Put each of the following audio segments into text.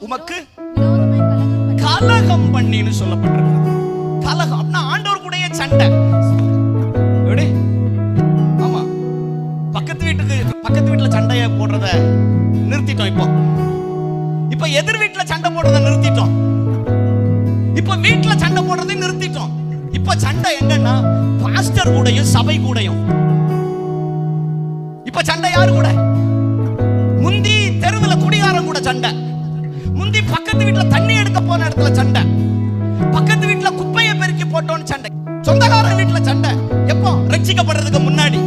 உமக்கு கலகம் பண்ணி கலகம் பண்ணின்னு சொல்லப்பட்டிருக்கிறது. கலகம். அப்படின்னா ஆண்டவர் கூடயே சண்டை. எப்படி? ஆமா. பக்கத்து வீட்டுக்கு பக்கத்து வீட்டுல சண்டைய போடுறத நிறுத்திட்டோம் இப்போ. இப்ப எதிர் வீட்டுல சண்டை போடுறத நிறுத்திட்டோம். இப்ப வீட்டுல சண்டை போடுறதை நிறுத்திட்டோம். இப்ப சண்டை எங்கன்னா பாஸ்டர் கூடயும் சபை கூடயும். இப்ப சண்டை யாரு கூட? முந்தி தெருவுல குடிகாரன் கூட சண்டை. முந்தி பக்கத்து வீட்டுல தண்ணி எடுக்க போன இடத்துல சண்டை. பக்கத்து வீட்டுல குப்பையை பெருக்கி போட்டோன்னு சண்டை. சொந்தக்காரன் வீட்டுல சண்டை. எப்போ? ரட்சிக்கப்படுறதுக்கு முன்னாடி.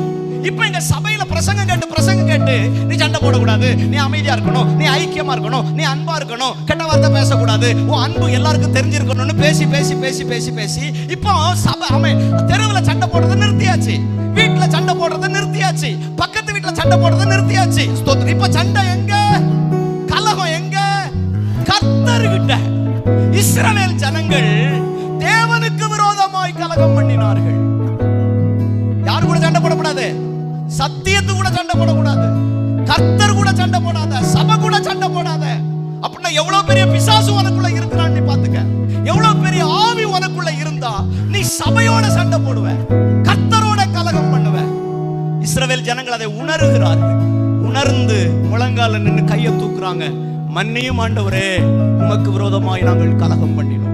இப்ப எங்க சபையில பிரசங்கம் கேட்டு பிரசங்கம் கேட்டு நீ சண்டை போடக்கூடாது. நீ அமைதியா இருக்கணும். நீ ஐக்கியமா இருக்கணும். நீ அன்பா இருக்கணும். கெட்ட வார்த்தை பேசக்கூடாது. உன் அன்பு எல்லாருக்கும் தெரிஞ்சிருக்கணும்னு பேசி பேசி பேசி பேசி பேசி இப்போ சபை அவன் தெருவுல சண்டை போடுறதை நிறுத்தியாச்சு. வீட்டுல சண்டை போடுறதை நிறுத்தியாச்சு. பக்கத்து வீட்டுல சண்டை போடுறதை நிறுத்தியாச்சு. இப்ப சண்டை எங்க இஸ்ரவேல் ஜனங்கள் தேவனுக்கு விரோதமாய் கலகம் பண்ணினார்கள். யாரு கூட சண்டை போடக்கூடாது? சத்தியத்து கூட சண்டை போடக்கூடாது. கர்த்தர் கூட சண்டை போடாத. சபை கூட சண்டை போடாத. அப்படின்னா எவ்வளவு பெரிய பிசாசு உனக்குள்ள இருக்கிறான்னு நீ பாத்துக்க எவ்வளவு பெரிய ஆவி உனக்குள்ள இருந்தா நீ சபையோட சண்டை போடுவ. கர்த்தரோட கலகம் பண்ணுவ. இஸ்ரவேல் ஜனங்கள் அதை உணர்கிறார்கள். உணர்ந்து முழங்கால நின்னு கையை தூக்குறாங்க. மன்னியும் ஆண்டவரே உமக்கு விரோதமாய் நாங்கள் கலகம் பண்ணினோம்